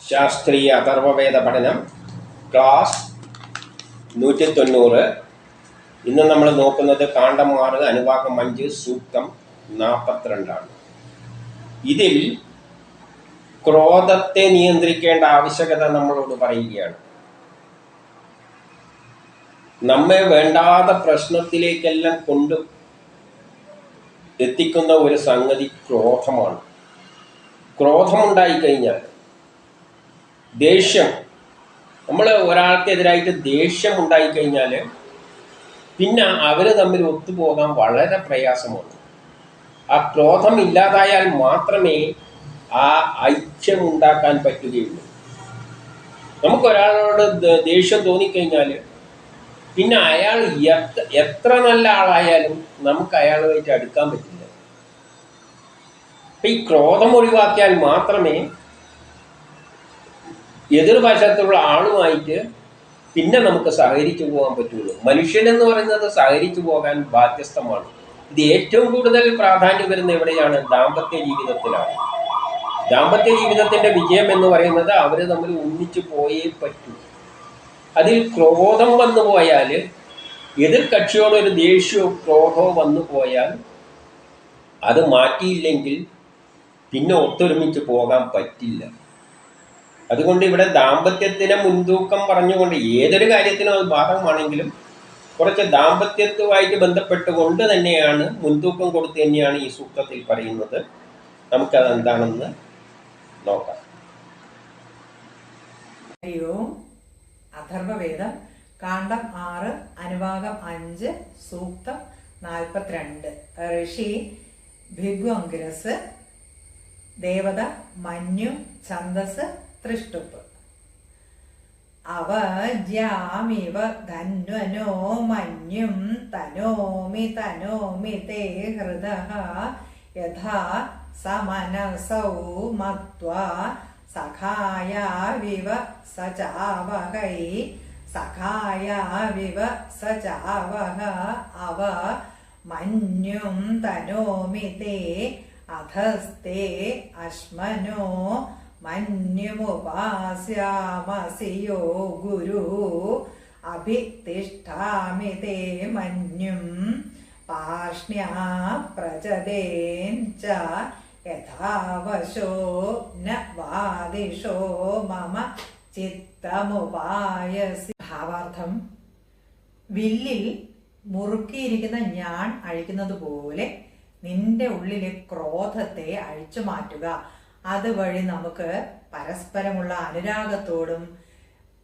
ശാസ്ത്രീയ അഥർവവേദ പഠനം ക്ലാസ് നൂറ്റി തൊണ്ണൂറ് ഇന്ന് നമ്മൾ നോക്കുന്നത് കാണ്ഡം ആറ് അനുവാകം അഞ്ച് സൂക്തം നാൽപ്പത്തിരണ്ടാണ് ഇതിൽ ക്രോധത്തെ നിയന്ത്രിക്കേണ്ട ആവശ്യകത നമ്മളോട് പറയുകയാണ്. നമ്മെ വേണ്ടാത്ത പ്രശ്നത്തിലേക്കെല്ലാം കൊണ്ട് എത്തിക്കുന്ന ഒരു സംഗതി ക്രോധമാണ്. ക്രോധമുണ്ടായിക്കഴിഞ്ഞാൽ ദേഷ്യം. നമ്മൾ ഒരാൾക്കെതിരായിട്ട് ദേഷ്യം ഉണ്ടായിക്കഴിഞ്ഞാൽ പിന്നെ അവർ തമ്മിൽ ഒത്തുപോകാൻ വളരെ പ്രയാസമാണ് ആ ക്രോധം ഇല്ലാതായാൽ മാത്രമേ ആ ഐക്യം ഉണ്ടാക്കാൻ പറ്റുകയുള്ളൂ. നമുക്കൊരാളോട് ദേഷ്യം തോന്നിക്കഴിഞ്ഞാൽ പിന്നെ അയാൾ എത്ര നല്ല ആളായാലും നമുക്ക് അയാളുമായിട്ട് അടുക്കാൻ പറ്റില്ല. അപ്പം ഈ ക്രോധം ഒഴിവാക്കിയാൽ മാത്രമേ എതിർവശത്തുള്ള ആളുമായിട്ട് പിന്നെ നമുക്ക് സഹകരിച്ചു പോകാൻ പറ്റുള്ളൂ. മനുഷ്യൻ എന്ന് പറയുന്നത് സഹകരിച്ചു പോകാൻ ബാധ്യസ്ഥമാണ്. ഇത് ഏറ്റവും കൂടുതൽ പ്രാധാന്യം വരുന്ന എവിടെയാണ്? ദാമ്പത്യ ജീവിതത്തിലാണ്. ദാമ്പത്യ ജീവിതത്തിന്റെ വിജയം എന്ന് പറയുന്നത് അവർ തമ്മിൽ ഒന്നിച്ചു പോയേ പറ്റൂ. അതിൽ ക്രോധം വന്നു പോയാൽ എതിർ കക്ഷിയോട് ഒരു ദേഷ്യമോ ക്രോധമോ വന്നു പോയാൽ അത് മാറ്റിയില്ലെങ്കിൽ പിന്നെ ഒത്തൊരുമിച്ച് പോകാൻ പറ്റില്ല. അതുകൊണ്ട് ഇവിടെ ദാമ്പത്യത്തിന് മുൻതൂക്കം പറഞ്ഞുകൊണ്ട് ഏതൊരു കാര്യത്തിനും അത് ബാധകമാണെങ്കിലും കുറച്ച് ദാമ്പത്യത്വമായിട്ട് ബന്ധപ്പെട്ടുകൊണ്ട് തന്നെയാണ് മുൻതൂക്കം കൊടുത്ത് തന്നെയാണ് ഈ സൂക്തത്തിൽ പറയുന്നത്. നമുക്കത് എന്താണെന്ന് നോക്കാം. അഥർവവേദം കാണ്ഡം ആറ് അനുഭാഗം അഞ്ച് സൂക്തം നാൽപ്പത്തിരണ്ട്. ഋഷി ഭിഗ്വങ്കിരസ് ദേവത മഞ്ഞു ഛന്ദസ് തൃഷ്ടുപ്പ് അവജ്യാമിവ ധന്വനോ മഞ്ഞും തനോമി തനോമി തേ ഹൃദ യഥാ സമനസൗ മത്വാ സഖായാവിവ സചാവഹൈ സഖായാവിവ സചാവഹ അവ മഞ്ഞും തനോമി തേ അധസ്തേ അശ്മനോ മന്യുമുപാസ്യാമസി യോ ഗുരു അഭിതിഷ്ഠാമി തേ മന്യും പാഷ്ണ്യാ പ്രചദേൻ ച യഥാവശോ ന വാദിഷോ മമ ചിത്തമുപായസി. ഭാവാർത്ഥം. വില്ലിൽ മുറുക്കിയിരിക്കുന്ന ഞാൻ അഴിക്കുന്നത് പോലെ നിന്റെ ഉള്ളിലെ ക്രോധത്തെ അഴിച്ചു മാറ്റുക അതുവഴി നമുക്ക് പരസ്പരമുള്ള അനുരാഗത്തോടും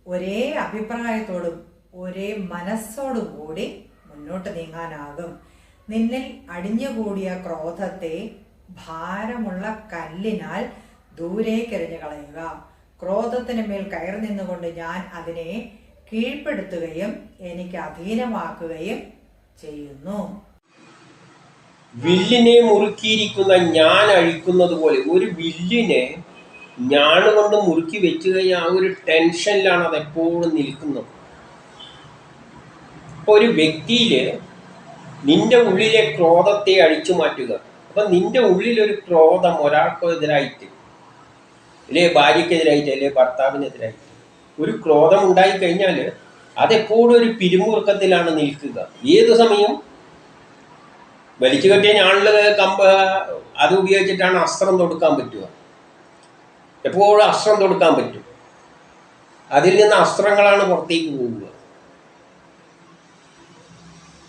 ഒരേ അഭിപ്രായത്തോടും ഒരേ മനസ്സോടും കൂടി മുന്നോട്ട് നീങ്ങാനാകും. നിന്നിൽ അടിഞ്ഞുകൂടിയ ക്രോധത്തെ ഭാരമുള്ള കല്ലിനാൽ ദൂരേക്കെറിഞ്ഞു കളയുക. ക്രോധത്തിന് മേൽ കയറി നിന്നുകൊണ്ട് ഞാൻ അതിനെ കീഴ്പ്പെടുത്തുകയും എനിക്ക് അധീനമാക്കുകയും ചെയ്യുന്നു. വില്ലിനെ മുറുക്കിയിരിക്കുന്ന ഞാൻ അഴിക്കുന്നത് പോലെ ഒരു വില്ലിനെ ഞാൻ കൊണ്ട് മുറുക്കി വെച്ച് കഴിഞ്ഞാൽ ആ ഒരു ടെൻഷനിലാണ് അത് എപ്പോഴും നിൽക്കുന്നത്. അപ്പൊ ഒരു വ്യക്തിയിൽ നിന്റെ ഉള്ളിലെ ക്രോധത്തെ അഴിച്ചു മാറ്റുക. അപ്പൊ നിന്റെ ഉള്ളിലൊരു ക്രോധം ഒരാൾക്കെതിരായിട്ട് അല്ലെ ഭാര്യക്കെതിരായിട്ട് അല്ലെ ഭർത്താവിനെതിരായിട്ട് ഒരു ക്രോധം ഉണ്ടായി കഴിഞ്ഞാൽ അതെപ്പോഴും ഒരു പിരിമുറുക്കത്തിലാണ് നിൽക്കുക. ഏത് സമയം? വലിച്ചു കെട്ടിയ ഞാനുള്ള കമ്പ അത് ഉപയോഗിച്ചിട്ടാണ് അസ്ത്രം തൊടുക്കാൻ പറ്റുക. എപ്പോഴും അസ്ത്രം തൊടുക്കാൻ പറ്റും. അതിൽ നിന്ന് അസ്ത്രങ്ങളാണ് പുറത്തേക്ക് പോവുക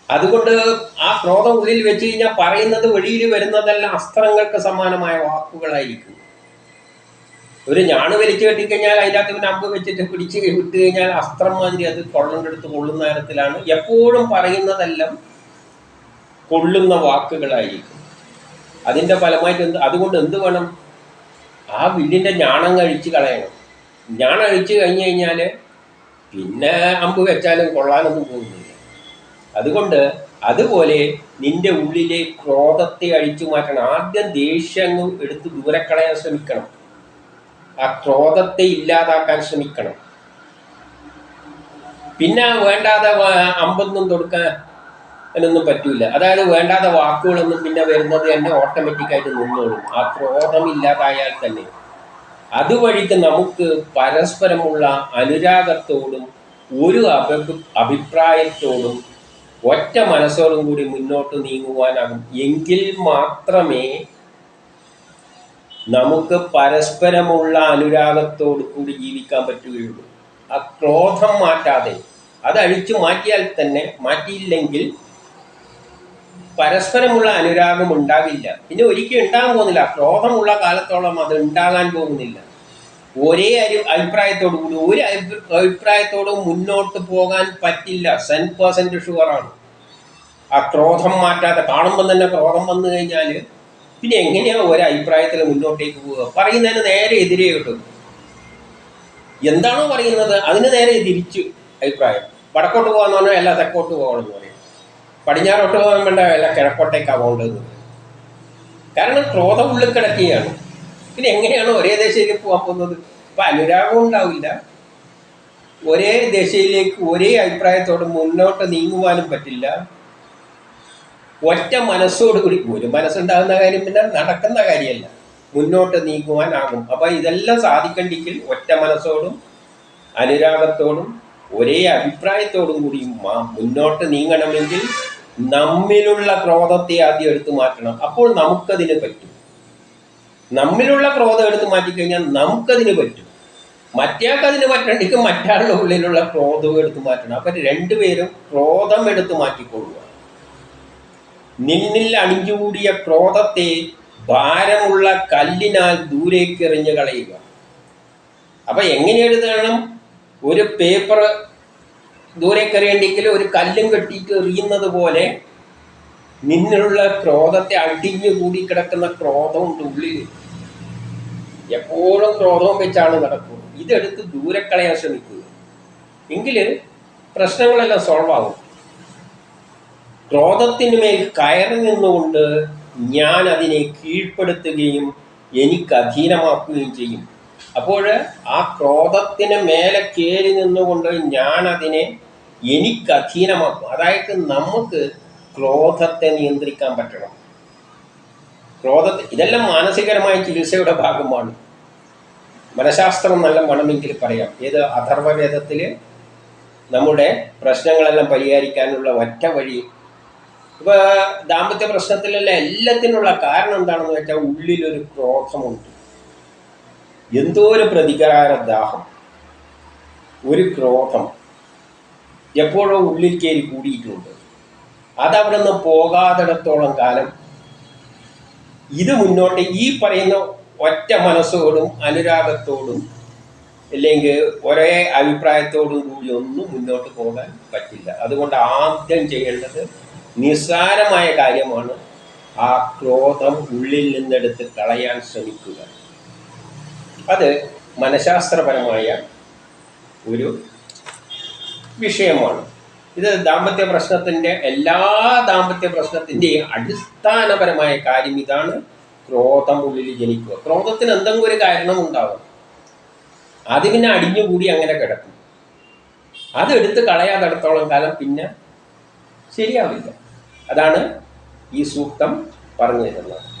അതുകൊണ്ട് ആ ക്രോധം ഉള്ളിൽ വെച്ച് കഴിഞ്ഞാൽ പറയുന്നത് വെളിയിൽ വരുന്നതെല്ലാം അസ്ത്രങ്ങൾക്ക് സമാനമായ വാക്കുകളായിരിക്കും. ഒരു ഞാണ് വലിച്ചു കെട്ടിക്കഴിഞ്ഞാൽ അതിനകത്ത് പിന്നെ അമ്പ് വെച്ചിട്ട് പിടിച്ച് വിട്ട് കഴിഞ്ഞാൽ അസ്ത്രം മാതിരി അത് കൊള്ളണ്ടെടുത്ത് കൊള്ളുന്ന തരത്തിലാണ് എപ്പോഴും പറയുന്നതെല്ലാം കൊള്ളുന്ന വാക്കുകളായിരിക്കും. അതിന്റെ ഫലമായിട്ട് എന്ത് അതുകൊണ്ട് എന്ത് വേണം? ആ വില്ലിന്റെ ഞാണം കഴിച്ച് കളയണം. ഞാണം അഴിച്ചു കഴിഞ്ഞ് കഴിഞ്ഞാൽ പിന്നെ അമ്പ് വെച്ചാലും കൊള്ളാനൊന്നും പോകുന്നില്ല. അതുകൊണ്ട് അതുപോലെ നിന്റെ ഉള്ളിലെ ക്രോധത്തെ അഴിച്ചു മാറ്റണം. ആദ്യം ദേഷ്യങ്ങൾ എടുത്ത് ദൂരെ കളയാൻ ശ്രമിക്കണം. ആ ക്രോധത്തെ ഇല്ലാതാക്കാൻ ശ്രമിക്കണം. പിന്നെ വേണ്ടാതെ അമ്പൊന്നും തൊടുക്കാൻ അതിനൊന്നും പറ്റൂല. അതായത് വേണ്ടാത്ത വാക്കുകളൊന്നും പിന്നെ വരുന്നത് തന്നെ ഓട്ടോമാറ്റിക്കായിട്ട് നിന്നോളും. ആ ക്രോധം ഇല്ലാതായാൽ തന്നെ. അതുവഴിക്ക് നമുക്ക് പരസ്പരമുള്ള അനുരാഗത്തോടും ഒരു അഭി അഭിപ്രായത്തോടും ഒറ്റ മനസ്സോടും കൂടി മുന്നോട്ട് നീങ്ങുവാനാകും. എങ്കിൽ മാത്രമേ നമുക്ക് പരസ്പരമുള്ള അനുരാഗത്തോടു കൂടി ജീവിക്കാൻ പറ്റുകയുള്ളൂ. ആ ക്രോധം മാറ്റാതെ. അത് അഴിച്ചു മാറ്റിയാൽ തന്നെ മാറ്റിയില്ലെങ്കിൽ പരസ്പരമുള്ള അനുരാഗം ഉണ്ടാകില്ല പിന്നെ ഒരിക്കലും ഉണ്ടാകാൻ പോകുന്നില്ല. ക്രോധമുള്ള കാലത്തോളം അത് ഉണ്ടാകാൻ പോകുന്നില്ല. ഒരേ അരി അഭിപ്രായത്തോടു കൂടി ഒരു അഭിപ്രായത്തോട് മുന്നോട്ട് പോകാൻ പറ്റില്ല. സെൻ പേഴ്സന്റ് ഷുവറാണ് ആ ക്രോധം മാറ്റാതെ കാണുമ്പോൾ തന്നെ ക്രോധം വന്നു കഴിഞ്ഞാൽ പിന്നെ എങ്ങനെയാണ് ഒരു അഭിപ്രായത്തിൽ മുന്നോട്ടേക്ക് പോവുക? പറയുന്നതിന് നേരെ എതിരെ കിട്ടും. എന്താണോ പറയുന്നത് അതിന് നേരെ തിരിച്ച് അഭിപ്രായം. വടക്കോട്ട് പോകാന്ന് പറഞ്ഞാൽ അല്ല തെക്കോട്ട് പോകണമെന്ന് പറയും. പടിഞ്ഞാറോട്ട് പോകാൻ വേണ്ട എല്ലാ കിഴക്കോട്ടേക്കാണ് പോകേണ്ടത് കാരണം ക്രോധം ഉള്ളിൽ കിടക്കുകയാണ്. പിന്നെ എങ്ങനെയാണ് ഒരേ ദിശയിലേക്ക് പോകാൻ പോകുന്നത്? അപ്പം അനുരാഗം ഉണ്ടാവില്ല. ഒരേ ദിശയിലേക്ക് ഒരേ അഭിപ്രായത്തോട് മുന്നോട്ട് നീങ്ങുവാനും പറ്റില്ല. ഒറ്റ മനസ്സോട് കൂടി ഒരു മനസ്സുണ്ടാകുന്ന കാര്യം പിന്നെ നടക്കുന്ന കാര്യമല്ല. മുന്നോട്ട് നീങ്ങുവാനാകും അപ്പം ഇതെല്ലാം സാധിക്കണ്ടെങ്കിൽ ഒറ്റ മനസ്സോടും അനുരാഗത്തോടും ഒരേ അഭിപ്രായത്തോടും കൂടി മുന്നോട്ട് നീങ്ങണമെങ്കിൽ നമ്മിലുള്ള ക്രോധത്തെ ആദ്യം എടുത്തു മാറ്റണം. അപ്പോൾ നമുക്കതിന് പറ്റും. നമ്മിലുള്ള ക്രോധം എടുത്തു മാറ്റിക്കഴിഞ്ഞാൽ നമുക്കതിന് പറ്റും. മറ്റേക്കതിന് അതിന് പറ്റണ്ടെങ്കിൽ മറ്റാളുടെ ഉള്ളിലുള്ള ക്രോധവും എടുത്തു മാറ്റണം. അപ്പം രണ്ടുപേരും ക്രോധം എടുത്തു മാറ്റിക്കൊള്ളുക. നിന്നിൽ അണിഞ്ഞുകൂടിയ ക്രോധത്തെ ഭാരമുള്ള കല്ലിനാൽ ദൂരേക്ക് എറിഞ്ഞു കളയുക. അപ്പൊ എങ്ങനെ എഴുതണം? ഒരു പേപ്പർ ദൂരേക്ക് എറിയണ്ടെങ്കിൽ ഒരു കല്ലും കെട്ടിയിട്ട് എറിയുന്നത് പോലെ നിന്നിലുള്ള ക്രോധത്തെ അടിഞ്ഞു കൂടി കിടക്കുന്ന ക്രോധമുണ്ട് ഉള്ളിൽ എപ്പോഴും ക്രോധവും വെച്ചാണ് നടക്കുന്നത്. ഇതെടുത്ത് ദൂരെ കളയാൻ ശ്രമിക്കുക. എങ്കിൽ പ്രശ്നങ്ങളെല്ലാം സോൾവ് ആകും ക്രോധത്തിന് മേൽ കയറി നിന്നുകൊണ്ട് ഞാൻ അതിനെ കീഴ്പ്പെടുത്തുകയും എനിക്ക് അധീനമാക്കുകയും ചെയ്യും. അപ്പോൾ ആ ക്രോധത്തിന് മേലെ കയറി നിന്നുകൊണ്ട് ഞാൻ അതിനെ എനിക്ക് അധീനമാക്കും. അതായത് നമുക്ക് ക്രോധത്തെ നിയന്ത്രിക്കാൻ പറ്റണം. ക്രോധത്തെ ഇതെല്ലാം മാനസികരമായ ചികിത്സയുടെ ഭാഗമാണ്. മനഃശാസ്ത്രം നല്ല വേണമെങ്കിൽ പറയാം. ഏത് അഥർവവേദത്തിൽ നമ്മുടെ പ്രശ്നങ്ങളെല്ലാം പരിഹരിക്കാനുള്ള ഒറ്റ വഴി. ഇപ്പൊ ദാമ്പത്യ പ്രശ്നത്തിലല്ല എല്ലാത്തിനുള്ള കാരണം എന്താണെന്ന് വെച്ചാൽ ഉള്ളിലൊരു ക്രോധമുണ്ട്. എന്തോ ഒരു പ്രതികാര ദാഹം. ഒരു ക്രോധം. എപ്പോഴോ ഉള്ളിൽ കയറി കൂടിയിട്ടുണ്ട്. അതവിടെ നിന്ന് പോകാത്തിടത്തോളം കാലം ഇത് മുന്നോട്ട് ഈ പറയുന്ന ഒറ്റ മനസ്സോടും അനുരാഗത്തോടും അല്ലെങ്കിൽ ഒരേ അഭിപ്രായത്തോടും കൂടി ഒന്നും മുന്നോട്ട് പോകാൻ പറ്റില്ല. അതുകൊണ്ട് ആദ്യം ചെയ്യേണ്ടത് നിസ്സാരമായ കാര്യമാണ് ആ ക്രോധം ഉള്ളിൽ നിന്നെടുത്ത് കളയാൻ ശ്രമിക്കുക. അത് മനഃശാസ്ത്രപരമായ ഒരു വിഷയമാണ്. ഇത് ദാമ്പത്യ പ്രശ്നത്തിന്റെ എല്ലാ ദാമ്പത്യ പ്രശ്നത്തിന്റെയും അടിസ്ഥാനപരമായ കാര്യം ഇതാണ് ക്രോധം ഉള്ളിൽ ജനിക്കുക. ക്രോധത്തിന് എന്തെങ്കിലും ഒരു കാരണം ഉണ്ടാവും. അത് പിന്നെ അടിഞ്ഞുകൂടി അങ്ങനെ കിടക്കും. അത് അതെടുത്ത് കളയാതെടുത്തോളം കാലം പിന്നെ ശരിയാവില്ല. അതാണ് ഈ സൂക്തം പറഞ്ഞു തരുന്നത്